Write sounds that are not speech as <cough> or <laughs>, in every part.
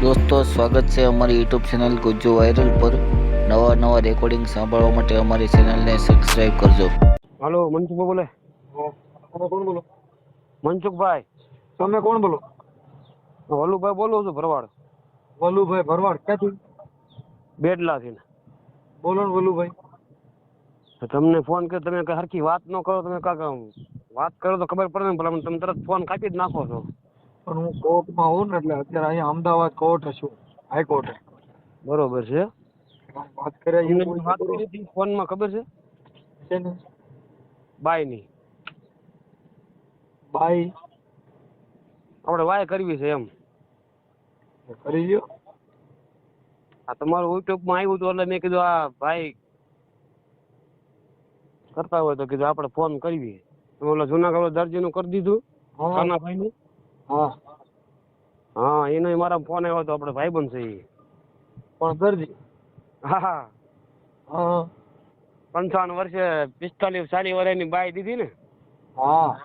દોસ્તો સ્વાગત છે અમારી યુટ્યુબ ચેનલ ગુજ્જુ વાયરલ પર. નવા નવા રેકોર્ડિંગ સાંભળવા માટે અમારી ચેનલને સબસ્ક્રાઇબ કરજો. હાલો મનસુખભાઈ બોલે. કોણ બોલો? મનસુખભાઈ. તમે કોણ બોલો? વલ્લુભાઈ બોલું છું ભરવાડ. વલ્લુભાઈ ભરવાડ ક્યાંથી? બેડલાથી ને બોલો ને વલ્લુભાઈ તમને ફોન કર્યો તમે સરખી હરખી વાત ન કરો તમે કાંક વાત કરો તો ખબર પડે ને ભલા તમે તરત ફોન કાપી જ નાખો છો. પણ હું કોર્ટમાં હોઉં ને એટલે અત્યારે અહીંયા અમદાવાદ કોર્ટ છું હાઈકોર્ટ બરોબર છે. વાત કરે વાત કરી. હતી ફોનમાં ખબર છે? શેની? ને બાયની બાય આપણે વાય કરવી છે એમ. કરી લ્યો. આ તમારું યુટ્યુબમાં આવ્યું હતું એટલે મેં કીધું આ ભાઈ કરતા હોય તો કીધું આપણે ફોન કરવી તમે ઓલા જુનાગઢ દરજીનું કરી દીધું હા. કાનાભાઈનું. હા. હા એનો મારા ફોન આવ્યો હતો આપણે ભાઈબંધ છે. પણ દરજી હા હા. હા. પંચાવન વર્ષે પિસ્તાલીસ ચાલીસ વર્ષની બાઈ દીધી ને. હા.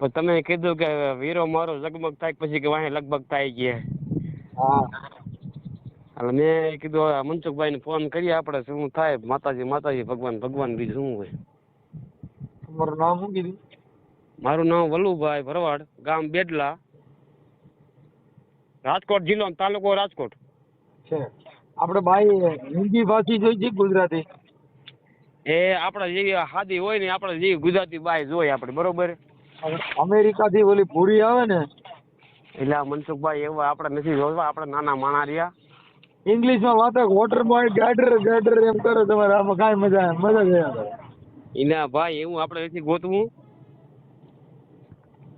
પણ તમે કીધું કે વીરો મારો લગભગ થાય પછી કે વાહે લગભગ થાય કે. હા. એટલે મેં કીધું મનસુખભાઈ ને ફોન કરીએ આપણે શું થાય? માતાજી માતાજી ભગવાન ભગવાન બીજું શું હોય? તમારું નામ શું કીધું? મારું નામ વલ્લુભાઈ ભરવાડ ગામ બેડલા. રાજકોટ જિલ્લો તાલુકો રાજકોટ. છે. આપણે ભાઈ હિન્દી ભાષી જોઈ છે ગુજરાતી? એ આપણે જેવી હાદી હોય ને આપણે જેવી ગુજરાતી બાઈ જોઈએ આપણે બરોબર? અમેરિકાથી ઓલી પૂરી આવે ને? એટલે આ મનસુખભાઈ એવા આપણે નથી જોવા આપણે નાના માણા રહ્યા. ઇંગ્લિશમાં વાતો વોટર બોય ગાડર ગાડર એમ કરે તમારે આમાં કાંઈ મજા મજા જ આવે. એટલે ભાઈ એવું આપણે નથી ગોતવું.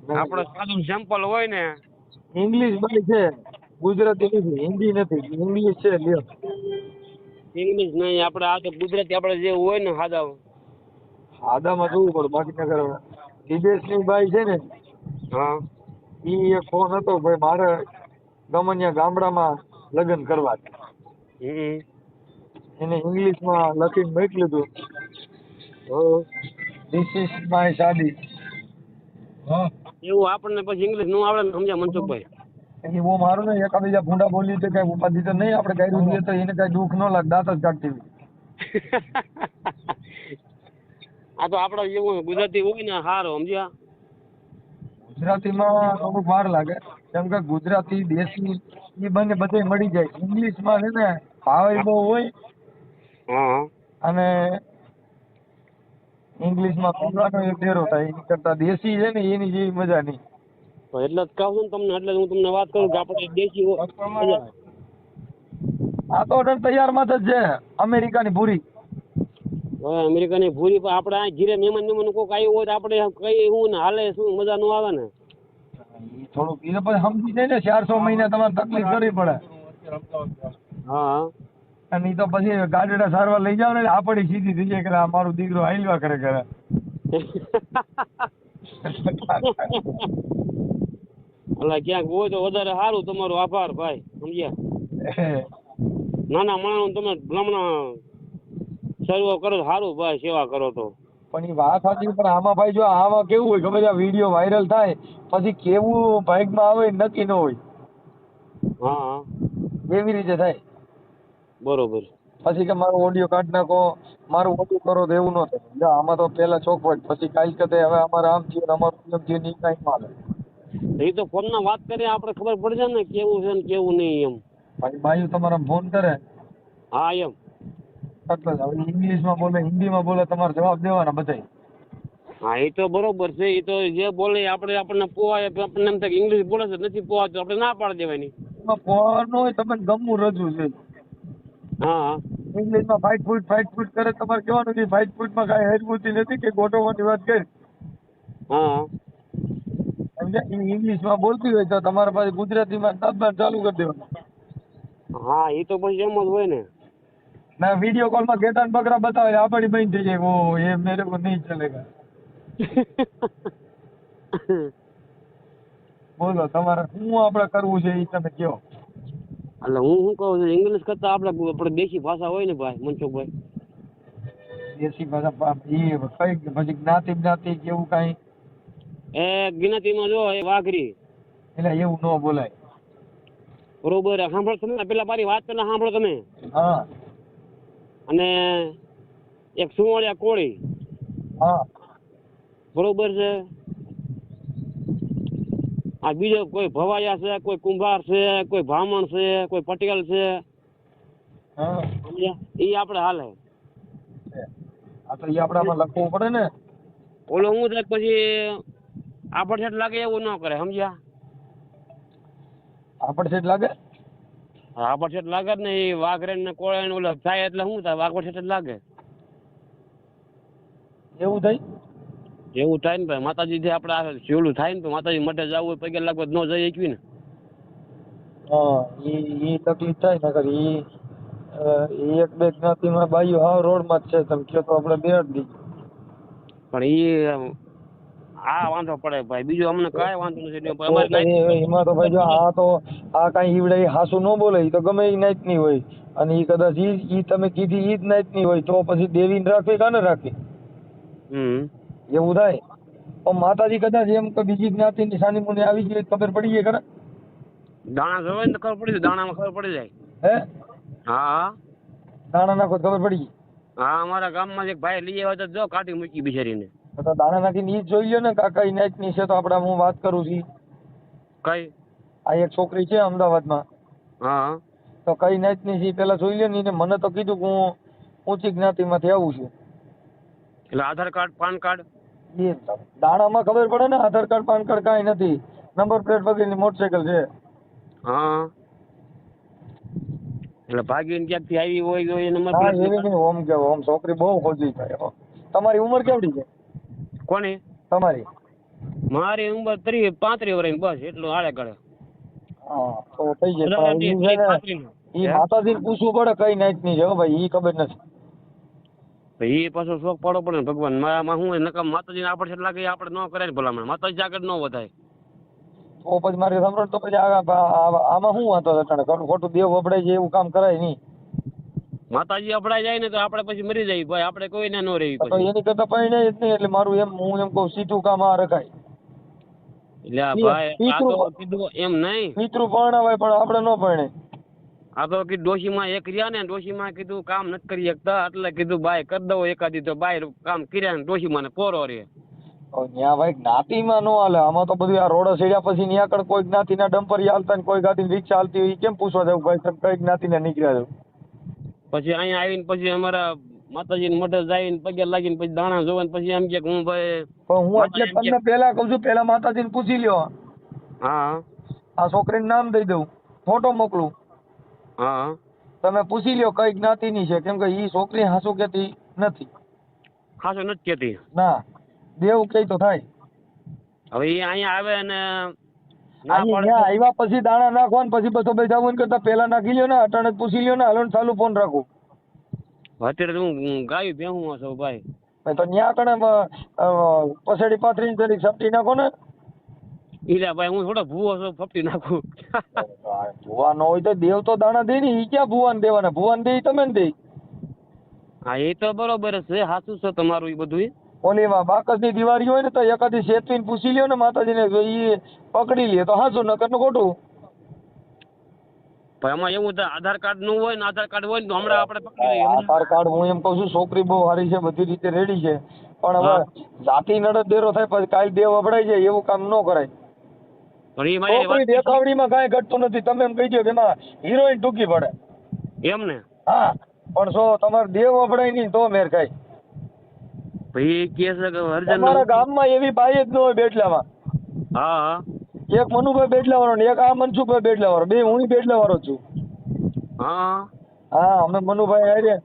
આપણે સાદું સેમ્પલ હોય ને. ઇંગ્લિશ બાઈ છે ગુજરાતી નથી હિન્દી નથી ઇંગ્લિશ છે લ્યો. ઇંગ્લિશ નહીં આપણે આ તો ગુજરાતી આપણે જે હોય ને સાદા સાદામાં જોવું પડે બાકી નગર વિદેશની ભાઈ છે ને હા. ઈ એક ફોન હતો ભાઈ મારે ગમનિયા ગામડામાં લગ્ન કરવા. છે. એને ઇંગ્લિશમાં લખીને મોકલ્યું હતું ધીસ ઇઝ માય શાદી હા. એવું આપણને પછી ઇંગ્લિશનું આવડે ને સમજ્યા મનસુખભાઈ. એ બહુ મારું ને એકાબીજા ભૂંડા બોલી છે કઈ ઉપાધિ તો નહીં આપણે કર્યું છે તો એને કઈ દુઃખ ન લાગે દાંત જ કાઢતી. <laughs> આ તો આપડે જેવું ગુજરાતી હોય ને હાર સમજ્યા? ગુજરાતીમાં થોડુંક વાર લાગે કેમ કે ગુજરાતી દેશી એ બંને બધે મળી જાય. ઇંગ્લિશમાં છે ને ભાવે બહુ હોય હા. અને ઇંગ્લિશમાં બોલવાનો એક ડેરો થાય એની કરતા દેશી છે ને એની જેવી મજા નહીં. એટલે જ કહું છું તમને એટલે હું તમને વાત કરું કે આપણે દેશી આ તો ઓર્ડર તૈયારમાં જ છે અમેરિકાની ભૂરી. હવે અમેરિકાની ભૂરી પણ આપણે આ ઘીરે મહેમાન મહેમાન કોઈક આવ્યું હોય તો આપણે કઈ એવું ને હાલે શું મજા નું આવે ને? થોડુંક એ પછી સમજી જાય ને ચારસો મહિના તમારે તકલીફ કરવી પડે. હા. અને એ તો પછી ગાડીડા સારવાર લઈ જાવ ને આપણી સીધી થઈ જાય કે આ મારું દીકરો હાલ્યા કરે કરે અલા ક્યાંક હોય તો વધારે સારું તમારો આભાર ભાઈ સમજ્યા? નાના માણસ તમે ભલામણા સર્વ કરો સારું ભાઈ સેવા કરો તો. પણ એ વાત સાચી પણ આમાં ભાઈ જો આમાં કેવું હોય ખબર આ વીડિયો વાયરલ થાય પછી કેવું ભાગમાં આવે નક્કી ન હોય. હા હા. એવી રીતે થાય? બરોબર. પછી કે મારો ઓડિયો કાઢ નાખો મારું ઓડિયો કરો તો એવું ન થાય. જો આમાં તો પેલા ચોખવટ પછી કાલ કે હવે અમારે આમ થયું અમારું એમ થયું નહીં કાંઈ ન એ તો ફોનમાં વાત કરીએ આપણે ખબર પડશે ને કેવું છે ને કેવું નહીં એમ. ભાઈ બાયું તમારા ફોન કરે? હા એમ. એટલે હવે ઇંગ્લિશમાં બોલે હિન્દીમાં બોલે તમારે જવાબ દેવાના બધાય. હા એ તો બરોબર છે એ તો જે બોલે આપણે આપણને પોવાય આપણને એમ થાય ઇંગ્લિશ બોલે છે નથી પોવાતું આપણે ના પાડી દેવાની. ફોન હોય તમે ગમવું રજૂ છે. હા. ઇંગ્લિશમાં ફાઇટ ફૂટ ફાઇટ ફૂટ કરે તમારે કહેવાનું કે ફાઇટ ફૂટમાં કાંઈ હેરબુદ્ધિ નથી કે ગોઠવવાની વાત કરી? હા. સમજ્યા ઇંગ્લિશમાં બોલતી હોય તો તમારા પાસે ગુજરાતીમાં દાબવાનું ચાલુ કરી દેવાનું. હા એ તો પછી એમ જ હોય ને. ના વિડિયો કોલમાં ઘેટા ને બકરા બતાવે આપણી બંધ થઈ જાય ઓ એ મેરે કો નહીં ચલેગા. <laughs> બોલો તમારે શું આપણે કરવું છે એ તમે કહો. એટલે હું શું કહું છું ઇંગ્લિશ કરતા આપણે આપણે દેશી ભાષા હોય ને ભાઈ મનસુખભાઈ? દેશી ભાષા એ કઈ પછી જ્ઞાતિ જ્ઞાતિ કેવું કાંઈ? એ જ્ઞાતિમાં જો એ વાઘરી. એટલે એવું ન બોલાય. બરોબર સાંભળો તમે પેલા મારી વાત પેલા સાંભળો તમે. હા. અને એક સુવાળિયા કોળી. હા. બરોબર છે? આ બીજો કોઈ ભવાયા છે કોઈ કુંભાર છે કોઈ બ્રાહ્મણ છે કોઈ પટેલ છે? એ આપણે હાલે. આ તો ઈ આપણામાં લખવું પડે ને. ઓલો હું થાય પછી આપણ સેટ લાગે એવું ન કરે સમજ્યા? આપણ સેટ લાગે? આપણે સેટ લાગે ને એ વાઘરેણ ને કોળે ને ઓલો થાય એટલે શું થાય? વાઘ સેટ લાગે. એવું થાય? એવું થાય ને ભાઈ માતાજી જે આપણે શિવલું થાય ને તો માતાજી મઢે જવું હોય પગે લાગવા ન જઈ શકવી ને. હા ઈ ઈ તકલીફ થાય નકર ઈ ઈ એક બે જ્ઞાતિમાં બાયું હાવ રોડમાં જ છે તમે કહો તો આપણે બેહાડી દઈએ. પણ એ આ વાંધો પડે ભાઈ બીજું અમને કાંઈ વાંધો નથી અમારે એમાં તો ભાઈ જો આ તો આ કાંઈ ઈવડે ઈ હાસુ ન બોલે ઈ તો ગમે ઈ નાઈટની હોય. અને ઈ કદાચ ઈ ઈ તમે કીધી ઈ જ નાઈટની હોય તો પછી દેવીને રાખવી કાને રાખવી હમ. એવું થાય. પણ માતાજી કદાચ એમ કે બીજી જ્ઞાતિની સાની મુની આવી ગઈ ખબર પડી જાય ખરા. દાણા જોવે ને ખબર પડી જાય. દાણામાં ખબર પડી જાય. હે? હા. દાણા નાખો ખબર પડી હા અમારા ગામમાં એક ભાઈ લઈ આવ્યો તો જો કાઢી મૂકી બિચારીને. તો દાણા નાખીને ઈ જોઈ લ્યો ને કાકા ઈ કઈ ની છે તો આપણે હું વાત કરું છું કઈ? આ એક છોકરી છે અમદાવાદમાં. હા. તો કઈ નાઈટની છે ઈ પેલા જોઈ લ્યો ને મને તો કીધું કે હું ઊંચી જ્ઞાતિમાંથી આવું છું. એટલે આધાર કાર્ડ પાન કાર્ડ? એ દાણામાં ખબર પડે ને? આધાર કાર્ડ પાન કાર્ડ કાંઈ નથી. નંબર પ્લેટ વગેરેની મોટરસાઇકલ છે. હા. એટલે ભાગીને ક્યાંકથી આવી હોય એ નંબર હા એવી નહીં ઓમ કે ઓમ છોકરી બહુ ખોજી થાય હો. તમારી ઉંમર કેવડી છે? કોની? તમારી. મારી ઉંમર ત્રીસ પાંત્રીસ વર્ષ બસ એટલું આડે કરે. હા તો થઈ જાય એ છે માતાજીને પૂછવું પડે કઈ નાઈટની છે હો ભાઈ ઈ ખબર નથી. એ પાછો શોખ પાડો પડે ને ભગવાન. મારામાં શું હોય નકમ માતાજીને આપણે છે લાગે એ આપણે ન કરે ને ભલામણ. માતાજી આગળ ન વધાય. તો પછી મારે સમરણ તો પછી આમાં શું વાંધો તને ખોટું દેવ વપડાય છે એવું કામ કરાય નહીં. માતાજી અપડાઈ જાય ને તો આપણે પછી મરી જઈએ ભાઈ. આપણે કોઈને ન રહી પછી. એની કરતા પરણાય જ નહીં એટલે મારું એમ હું એમ કહું સીધું કામ આ રખાય. એટલે ભાઈ આ તો કીધું એમ નહીં. પિતૃ પરણાવાય પણ આપણે ન પરણે. આ તો કીધું ડોશીમાં એક રહ્યા ને ડોશીમાં કીધું કામ નથી કરી શકતા એટલે કીધું બાય કરી દઉં એકાદી તો બાય કામ કર્યા ને ડોશીમાં ને પોરો રે ન્યા ભાઈ જ્ઞાતિમાં નો હાલે આમાં તો બધું આ રોડ સેડ્યા પછી ન્યા આગળ કોઈ જ્ઞાતિના ડમ્પર હાલતા ને કોઈ ગાડી રિક્ષા હાલતી હોય કેમ પૂછવા જવું ભાઈ કઈ કઈ જ્ઞાતિના નીકળ્યા જવું પછી અહીંયા આવીને પછી અમારા માતાજીને મઢે જઈને પગે લાગીને પછી દાણા જોવે પછી એમ કે હું ભાઈ પણ હું એટલે તમને પેલા કહું છું પેલા માતાજીને પૂછી લ્યો. હા. આ છોકરીનું નામ દઈ દઉં. ફોટો મોકલું. હા. તમે પૂછી લ્યો કઈ જ્ઞાતિની છે. કેમ કે ઈ છોકરી હાસુ કેતી નથી. હાસુ નથી કેતી ના દેવ કઈ તો થાય. હવે એ અહીંયા આવે ને આવ્યા પછી દાણા નાખવા પછી બધો બે જવું કરતા પેલા નાખી લ્યો ને અટાણે જ પૂછી લ્યો ને હાલો ચાલુ ફોન રાખું. અત્યારે હું ગાયું ભેહું છું ભાઈ. તો ન્યા કણે પસેડી પછાડી પાંત્રીસ સપટી નાખો ને એટલે ભાઈ હું થોડો ભૂવો છું ફપટી નાખું. ભુવા નો હોય તો દેવ તો દાણા દે ને એ ક્યાં ભૂવાન દેવાના? ભૂવાન દે તમે ને દે. હા એ તો બરોબર છે સાચું છે તમારું એ બધું ઓલી એમાં બાકસની દિવાળી હોય ને તો એકાદી શેતવીને પૂછી લ્યો ને માતાજીને એ પકડી લે તો હાચું નકરનું ખોટું. ભાઈ એમાં એવું થાય આધાર કાર્ડનું હોય ને આધાર કાર્ડ હોય ને હમણાં આપણે પકડી લઈએ આધાર કાર્ડ હું એમ કહું છું છોકરી બહુ સારી છે બધી રીતે રેડી છે. પણ હવે જાતિ નડદ દેરો થાય પછી કાલ દેવ અભડાઈ જાય એવું કામ ન કરાય. છોકરી દેખાવડીમાં કાંઈ ઘટતું નથી. તમે એમ કહી દો કે એમાં હિરોઈન ટૂંકી પડે. એમ ને? હા પણ જો તમારે દેવ અપડાય નહીં તો મેર ખાય. ભાઈ એ છે કે હરજન તમારા ગામમાં એવી બાઈ જ ન હોય બેટલામાં. હા. હા એક મનુભાઈ બેટલાવાળો ને એક આ મનસુખભાઈ બેટલાવાળો. બે હું બેટલાવાળો વાળો છું. હા. હા અમે મનુભાઈ આવીએ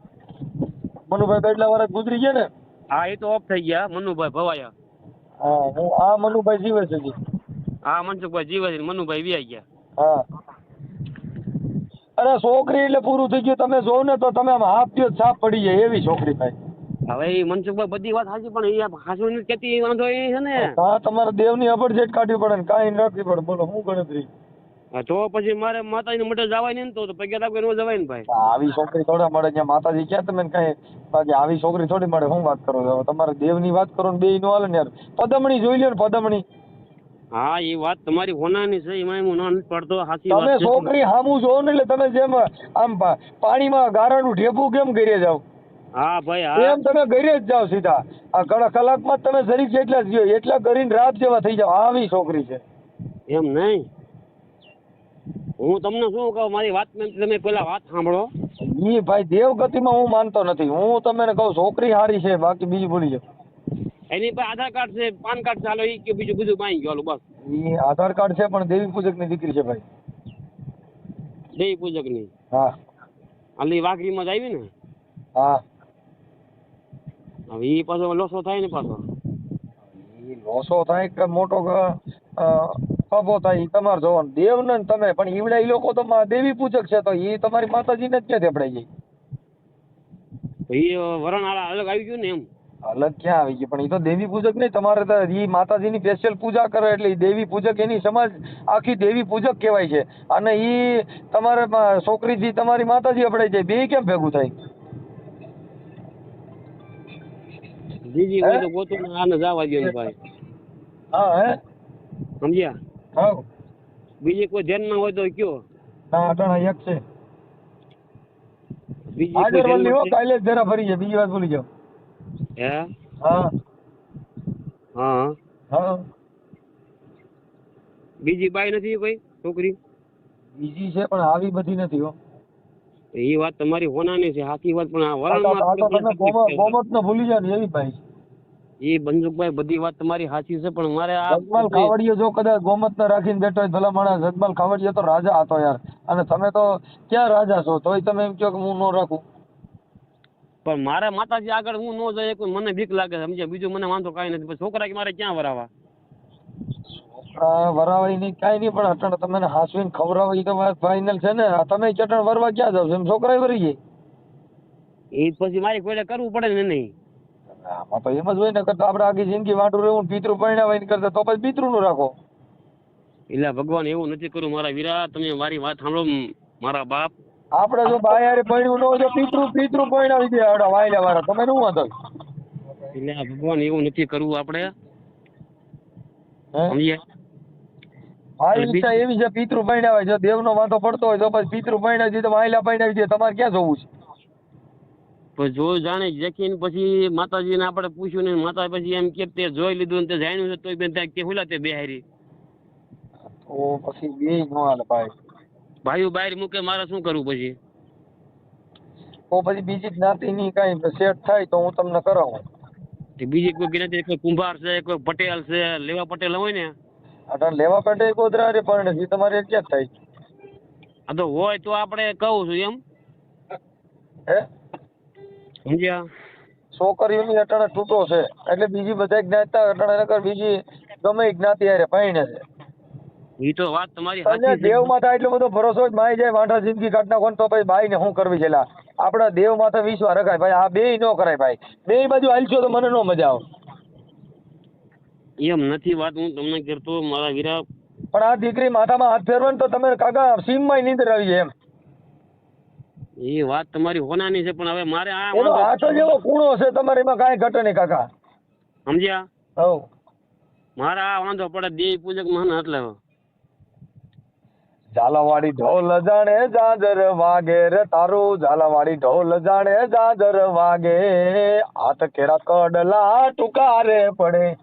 મનુભાઈ બેટલા વાળા ગુજરી ગયા ને. હા એ તો ઓફ થઈ ગયા. મનુભાઈ ભવાયા. હા હું આ મનુભાઈ જીવે છે જી. હા મનસુખભાઈ જીવે છે ને મનુભાઈ વ્યાઈ ગયા. હા. અરે છોકરી એટલે પૂરું થઈ ગયું. તમે જોવ ને તો તમે આમ હાથ પીઓ છાપ પડી જાય એવી છોકરી ભાઈ હવે એ મનસુખભાઈ બધી વાત સાચી પણ એ હાસુ ની કેતી વાંધો એ છે ને. હા તમારે દેવની અબડજેટ કાઢવી પડે ને કાંઈ ન પડે બોલો હું ગણતરી? તો પછી મારે માતાજીને મઢે જવાય નહીં ને તો પગે લાગવા ન જવાય ને ભાઈ? આવી છોકરી થોડા મળે ત્યાં માતાજી ક્યાં તમે કઈ બાકી આવી છોકરી થોડી મળે હું વાત કરો છો. તમારે દેવની વાત કરો ને બે નો હાલે ને યાર. પદમણી જોઈ લ્યો ને પદમણી. હા એ વાત તમારી હોનાની છે એમાં હું ના પડતો સાચી તમે વાત છોકરી હામું જો ને એટલે તમે જેમ આમ પાણીમાં ગારાનું ઢેફું કેમ કરી જાવ હા ભાઈ હા. એમ તમે ઘરે જ જાવ સીધા. આ કડા કલાકમાં તમે જરીક જેટલા જ ગયો એટલા કરીને રાત જેવા થઈ જાવ આવી છોકરી છે. એમ નહીં? હું તમને શું કહું મારી વાત તમે પેલા વાત સાંભળો. ઈ ભાઈ દેવગતિમાં હું માનતો નથી. હું તમને કહું છોકરી સારી છે બાકી બીજું ભૂલી જાઓ. એની પર આધાર કાર્ડ છે પાન કાર્ડ ચાલો એ કે બીજું બધું માંગી ગયો બસ. એ આધાર કાર્ડ છે પણ દેવી પૂજકની દીકરી છે ભાઈ. દેવી પૂજકની હા આલી વાઘરીમાં જ આવી ને? હા. હવે એ પાછો લોસો થાય ને પાછો. એ લોસો થાય કે મોટો ખભો થાય તમારે જોવાનું. દેવ ને તમે પણ ઈવડે એ લોકો તો દેવી પૂજક છે તો એ તમારી માતાજીને જ ક્યાંથી અપડાઈ જાય? એ વરણ અલગ આવી ગયું ને એમ. અલગ ક્યાં આવી ગઈ પણ એ તો દેવી પૂજક નહીં તમારે તો ઈ માતાજીની સ્પેશિયલ પૂજા કરે એટલે એ દેવી પૂજક એની સમાજ આખી દેવી પૂજક કહેવાય છે. અને એ તમારે છોકરીથી તમારી માતાજી અપડાઈ જાય બે કેમ ભેગું થાય? બીજી હોય તો ગોતું આને જવા દો ભાઈ. હા હે? સમજ્યા? હા. બીજી કોઈ ધ્યાનમાં હોય તો કયો? અટાણા એક છે. બીજી કોઈ? કાલે જરા ફરી જાય બીજી વાત ભૂલી જાઓ. હે? હા. હા. હા. બીજી બાઈ નથી કોઈ છોકરી? બીજી છે પણ આવી બધી નથી હો. એ વાત તમારી હોનાની છે હાકી વાત પણ આ વરણમાં ગોમત ને ભૂલી જાય ને એવી ભાઈ એ બંદુકભાઈ બધી વાત તમારી સાચી છે પણ મારે આ જગમાલ ખાવડીયો જો કદાચ ગોમત ને રાખીને બેઠો હોય ભલા માણસ જગમાલ ખાવડીયો તો રાજા હતો યાર. અને તમે તો ક્યાં રાજા છો? તોય તમે એમ કહો કે હું ન રાખું. પણ મારે માતાજી આગળ હું ન જાય કોઈ મને બીક લાગે સમજે બીજું મને વાંધો કાંઈ નથી. પણ છોકરા કે મારે ક્યાં વરાવા? આ વરાવાય નહીં કાંઈ નહીં પણ અટણ તમે હાસવીને ખવડાવે એ તો ફાઇનલ છે ને. તમે ચટણ વરવા ક્યાં જાવ છો? છોકરાએ વરી જાય એ પછી મારી કોઈને કરવું પડે ને નહીં. આમાં તો એમ જ હોય ને કરતા આપણે આખી જિંદગી વાંટું રહેવું પિતૃ પરિણામ હોય કરતા તો પછી પિતૃ નું રાખો. એટલે ભગવાન એવું નથી કર્યું મારા વીરા તમે મારી વાત સાંભળો. મારા બાપ આપણે જો બાયારે ભણ્યું ન હોય તો પિતૃ પિતૃ ભણાવી દે આવડા વાયલા વાળા. તમે શું વાંધો? એટલે ભગવાન એવું નથી કરવું આપણે. સમજ્યા મારી ઈચ્છા એવી છે પિતૃ પરિણાવાય જો દેવનો વાંધો પડતો હોય તો પછી પિતૃ પરિણાવી દે તો વાયલા પરિણાવી દે. તમારે ક્યાં જવું છે? જોયું જાણે જખીને પછી માતાજીને આપણે પૂછ્યું ને માતા પછી એમ કે તે જોઈ લીધું ને તે જાણ્યું છે તોય બેન ત્યાં કે હુલા તે બેહારી. તો પછી બે ન હાલે ભાઈ. ભાઈઓ બહાર મૂકે મારે શું કરવું પછી? તો પછી બીજી જ્ઞાતિની કઈ સેટ થાય તો હું તમને કરાવું. બીજી કોઈ જ્ઞાતિ કોઈ કુંભાર છે કોઈ પટેલ છે લેવા પટેલ હોય ને? અટાણ લેવા પટેલ ગોધરા રે પણ છે તમારે ક્યાં થાય? આ તો હોય તો આપણે કહું છું એમ. હે? સમજ્યા? છોકરીઓની અટાણે તૂટો છે એટલે બીજી બધા જ્ઞાતિ અટાણે બીજી ગમે જ્ઞાતિ હારે પાણી છે. એ તો વાત તમારી સાચી છે. દેવ માતા એટલો બધો ભરોસો જ માઈ જાય વાંઢા જિંદગી કાઢ નાખો તો ભાઈ ભાઈ ને શું કરવી છે આપણા દેવ માથે વિશ્વા રખાય. ભાઈ આ બેય નો કરાય ભાઈ. બેય બાજુ હાલશો તો મને નો મજા આવે. એમ નથી વાત હું તમને કરતો મારા વીરા. પણ આ દીકરી માથામાં હાથ ફેરવે તો તમે કાકા સીમમાં નીંદર આવી એમ. એ વાત તમારી હોનાની છે પણ હવે મારે આ હાથ જ એવો કૂણો છે તમારે એમાં કાંઈ ઘટે નહીં કાકા. સમજ્યા? હવ મારે આ વાંધો પડે દેવી પૂજક મને એટલે ઝાલાવાડી ઢોલ જાણે જાજર વાગે રે તારું. ઝાલાવાડી ઢોલ જાણે જાજર વાગે. હાથ કેરા કડલા ટુકારે પડે.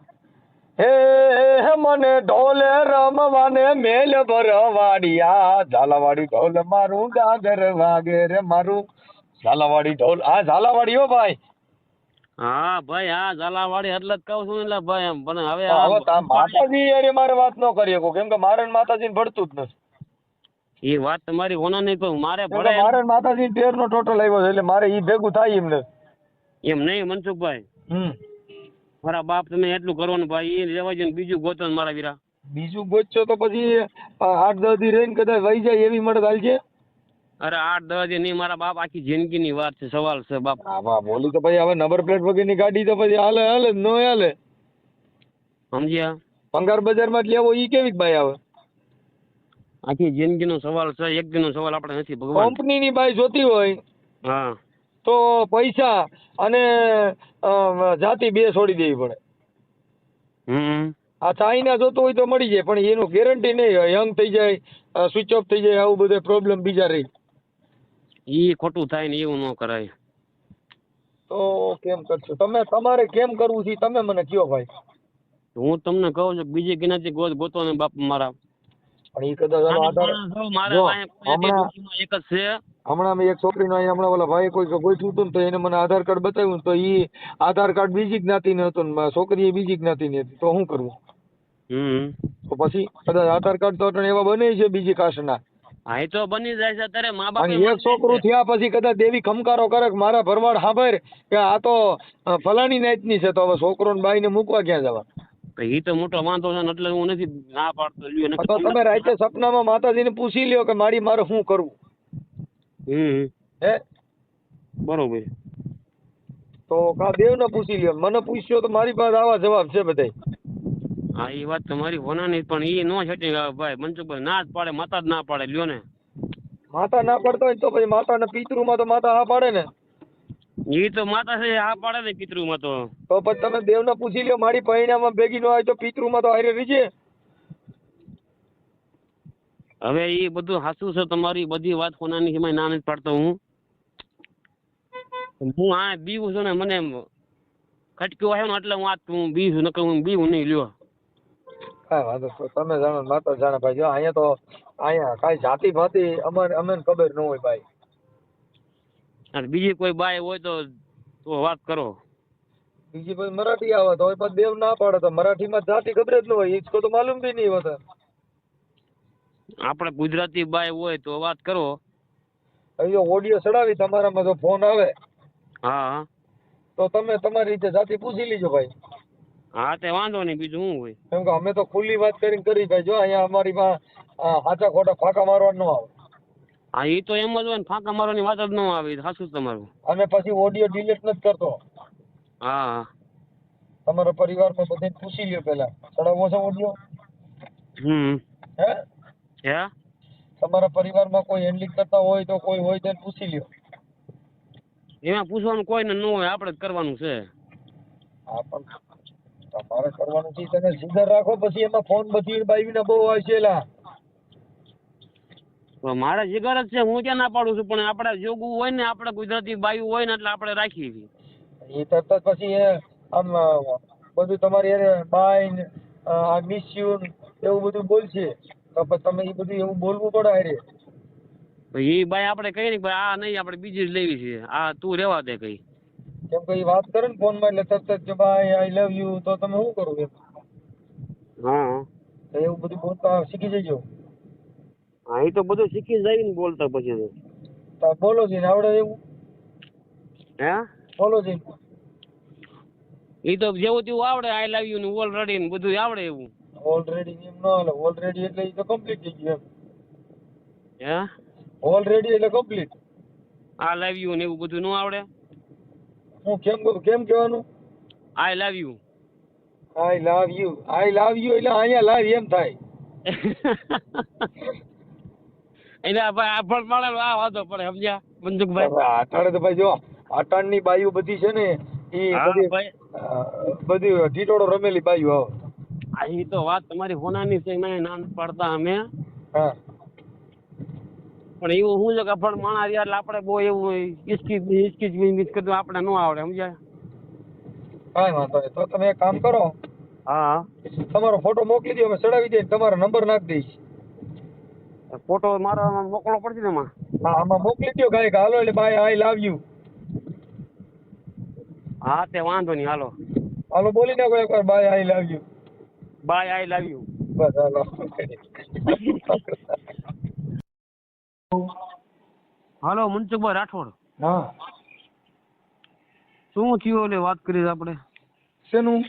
હે મને ઢોલે રમવાને મેલ ભરવાડિયા. ઝાલાવાડી ઢોલ મારું જાજર વાગે રે મારું. ઝાલાવાડી ઢોલ આ ઝાલાવાડી હો ભાઈ. હા ભાઈ હા ઝાલાવાડી એટલે જ કહું છું એટલે ભાઈ એમ. પણ હવે આ- માતાજી અરે મારે વાત ન કરીએ કેમ કે મારે ને માતાજીને ભળતું જ નથી. એ વાત તમારી ઓનો નહીં પણ મારે કેમ મારે માતાજી તેર નો ટોટલ આવ્યો છે એટલે મારે ઈ ભેગું થાય એમ એમ નહીં મનસુખભાઈ? હમ. મારા બાપ તમે એટલું કરો ને ભાઈ એ લેવા ને બીજું ગોતો ને મારા વીરા. બીજું ગોચો તો પછી આઠ દસ દી રહીને કદાચ વહી જાય એવી મળે હાલ છે? અરે આઠ દસ દી નહીં મારા બાપ આખી જિંદગી ની વાત છે સવાલ છે બાપ. હા બોલું તો પછી હવે નંબર પ્લેટ વગરની ગાડી તો પછી હાલે હાલે ન નો હાલે. સમજ્યા? પંગાર બજારમાં જ લેવો ઈ કેવી ભાઈ આવે? આખી જિંદગીનો સવાલ છે એક દિનનો સવાલ આપણે નથી ભગવાન. કંપનીની બાય જોતી હોય હા. તો પૈસા અને જાતિ બે છોડી દેવી પડે. હમ. આ ચાઇના જોતો હોય તો મળી જાય પણ એનું ગેરંટી નહીં હોય યંગ થઈ જાય સ્વિચ ઓફ થઈ જાય આવું બધું પ્રોબ્લેમ બીજા રહી. ઈ ખોટું થાય ને એવું ન કરાય. તો કેમ કરશો? તમે તમારે કેમ કરવું છે તમે મને કયો ભાઈ? હું તમને કહું છું બીજી ગિનાથી ગોત ગોતો ને બાપ મારા પણ એ કદાચ એક જ છે. હમણાં એક છોકરીનો અહીંયા હમણાં ઓલા ભાઈ કોઈ ગોઠવ્યું હતું ને તો એને મને આધાર કાર્ડ બતાવ્યું તો એ આધાર કાર્ડ બીજી જ્ઞાતિનું હતું ને છોકરી એ બીજી જ્ઞાતિની હતી તો શું કરવું? તો પછી કદાચ આધાર કાર્ડ તો એવા બને છે બીજી કાસ્ટના. હા તો બની જાય છે અત્યારે મા બાપ એક છોકરું થયા પછી કદાચ દેવી ખમકારો કરે કે મારા ભરવાડ હાભર કે આ તો ફલાણી નાતની છે તો હવે છોકરો ને બાઈ ને મૂકવા ક્યાં જવા એ તો મોટો વાંધો છે એટલે હું નથી ના પાડતો લ્યો તો તમે રાતે સપનામાં માતાજીને પૂછી લ્યો કે મારી મારે શું કરવું. હમ હે? બરોબર. તો કા દેવને પૂછી લ્યો. મને પૂછ્યો તો મારી પાસે આવા જવાબ છે બધા હા એ વાત તમારી હોનાની પણ એ નો આવે ભાઈ મનસુખભાઈ ના જ પાડે માતા જ ના પાડે લ્યો ને. માતા ના પડતો હોય તો પછી માતાના પિતૃમાં તો માતા હા પાડે ને. એ તો માતા છે આ પાડે ને પિતૃમાં તો. તો પછી તમે દેવને પૂછી લ્યો મારી પરિણામમાં ભેગી ન હોય તો પિતૃમાં તો હારે રીજે હવે એ બધું હાસુ છે તમારી બધી વાત કોનાની એમાં ના નથી પાડતો હું. હું આ બીવું છું ને મને ખટક્યો આવ્યો ને એટલે હું આ હું બી છું નકર હું બીવું નહીં લ્યો. કાંઈ વાંધો. તમે જાણો ને માતા જાણે ભાઈ જો અહીંયા તો અહીંયા કાંઈ જાતિ ભાતી અમારે અમને ખબર ન હોય ભાઈ. અને બીજી કોઈ બાય હોય તો તો વાત કરો. બીજી કોઈ મરાઠી આવે તો પણ દેવ ના પાડે તો મરાઠીમાં જાતિ ખબર જ ન હોય ઈચકો તો માલુમ બી નહીં હોતા આપણે ગુજરાતી બાય હોય તો વાત કરો. હવે ઓડિયો ચડાવી તમારામાં જો ફોન આવે હા. તો તમે તમારી રીતે જાતિ પૂછી લીજો ભાઈ. હા તે વાંધો નહીં બીજું શું હોય? કેમ કે અમે તો ખુલ્લી વાત કરીને કરી ભાઈ જો અહીંયા અમારી માં સાચા ખોટા ફાંકા મારવા ન આવે. હા એ તો એમ જ હોય ને ફાંકા મારવાની વાત જ ન આવે સાચું તમારું. અને પછી ઓડિયો ડિલીટ નથી કરતો. હા તમારા પરિવારમાં બધે પૂછી લ્યો પેલા ચડાવો છો ઓડિયો હમ. હે? હે? તમારા પરિવારમાં કોઈ હેન્ડલિંગ કરતા હોય તો કોઈ હોય તો પૂછી લ્યો. એમાં પૂછવાનું કોઈને ન હોય આપણે જ કરવાનું છે. હા પણ તમારે કરવાનું છે તમે જીગર રાખો પછી એમાં ફોન બધી બાઈવીને બહુ આવશે એલા. તો મારે જીગર જ છે હું ક્યાં ના પાડું છું? પણ આપણે જોગવું હોય ને આપણે ગુજરાતી બાયું હોય ને એટલે આપણે રાખીએ છીએ. એ તરત જ પછી એ આમ બધું તમારી હારે બાય આ મિસ યુ એવું બધું બોલશે. તો પછી તમે એ બધું એવું બોલવું પડે અરે એ બાઈ આપણે કહીએ ને ભાઈ આ નહીં આપણે બીજી જ લેવી છે. આ તું રેવા દે કઈ. કેમ કે એ વાત કરે ને ફોનમાં એટલે તરત જ બાય આઈ લવ યુ તો તમે શું કરો એમ? હા. એવું બધું બોલતા શીખી જજો. હા એ તો બધું શીખી જાય ને બોલતા પછી તો. તો બોલો જી આવડે એવું? હે? બોલો જી. એ તો જેવું તેવું આવડે આઈ લવ યુ ને ઓલરેડી ને બધું આવડે એવું. ઓલરેડી એમ ન હાલે ઓલરેડી એટલે એ તો કમ્પ્લીટ થઈ ગયું હે? ઓલરેડી એટલે કમ્પ્લીટ આ લવ યુ ને એવું બધું ન આવડે? હું કેમ કેમ કહેવાનું? I love you I love you I love you એટલે અહીંયા લાવ એમ થાય. <laughs> એટલે ભાઈ આ ફળ પાડેલો આ વાંધો પડે સમજ્યા? બંદૂકભાઈ? હવે અટાણે તો ભાઈ જો અટાણની બાયુ બધી છે ને એ બધી ઢીટોળો રમેલી બાયુ આ એ તો વાત તમારી હોનાની છે ના નથી પાડતા અમે. હા. પણ એવું શું છે કે અફળ માણા રહ્યા એટલે આપણે બહુ એવું હિચકી હિચકી મિસ કરતું આપણે ન આવડે સમજાય? કાંઈ વાંધો નહીં. તો તમે એક કામ કરો. હા. તમારો ફોટો મોકલી દો અમે ચડાવી દઈએ તમારો નંબર નાખી દઈશ. ફોટો મારો મોકલો પડશે ને એમાં? હા આમાં મોકલી દો કાંઈક હાલો એટલે બાય આઈ લવ યુ હા તે વાંધો નહીં હાલો. હાલો બોલી નાખો એકવાર bye I love you bye I love you બસ હાલો. હાલો મનસુખભાઈ રાઠોડ. હા. શું થયું એટલે વાત કરી આપણે શેનું?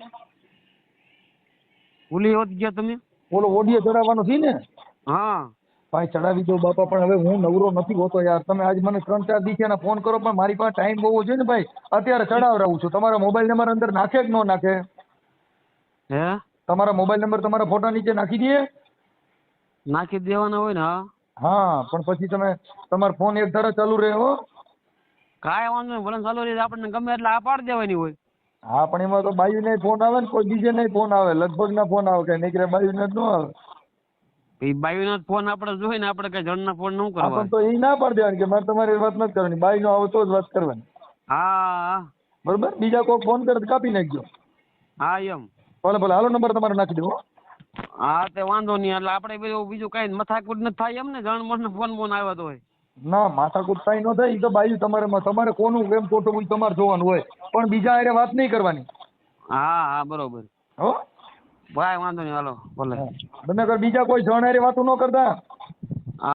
ભૂલી હોત ગયા તમે? ઓલો ઓડિયો ચડાવવાનો છે ને? હા. ભાઈ ચડાવી દો બાપા પણ હવે હું નવરો નથી હોતો યાર. તમે આજ મને ત્રણ ચાર દિવસ ફોન કરો પણ મારી પાસે ટાઈમ બહુ છે ને ભાઈ. અત્યારે ચડાવરાવું છું. તમારો મોબાઈલ નંબર અંદર નાખે કે ન નાખે? હે? તમારા મોબાઈલ નંબર તમારા ફોટા નીચે નાખી દઈએ? નાખી દેવાના હોય ને હા? હા પણ પછી તમે તમારો ફોન એક ધારા ચાલુ રહે હો. કાંઈ વાંધો નહીં ભલે ચાલુ રહે આપણને ગમે એટલે આ પાડી દેવાની હોય. હા પણ એમાં તો બાયુને ફોન આવે ને કોઈ બીજે નહીં ફોન આવે. લગભગ ના ફોન આવે કઈ નીકળે બાયુને જ ન આવે. એ બાયુના ફોન આપણે જોઈએ ને આપણે કઈ જણના ફોન ન કરવા. તો એ ના પાડી દેવાની કે મારે તમારી વાત નથી કરવાની. બાઈનો આવો તો જ વાત કરવાની. હા. બરોબર? બીજા કોઈ ફોન કરે તો કાપી નાખજો. હા એમ. ભલે ભલે. હાલો નંબર તમારો નાખી દેવો હા. તે વાંધો નહીં. એટલે આપણે બીજું બીજું કઈ મથાકૂટ નથી થાય એમ ને? જણ મોટ ફોન ફોન આવ્યા તો હોય. ના માથાકૂટ થાય ન થાય. એ તો બાયું તમારે તમારે કોનું કેમ ખોટું તમારે જોવાનું હોય. પણ બીજા હારે વાત નહીં કરવાની. હા હા બરોબર. હો? ભાઈ વાંધો નહીં હાલો ભલે. તમે અગર બીજા કોઈ જણ હારે વાતો ન કરતા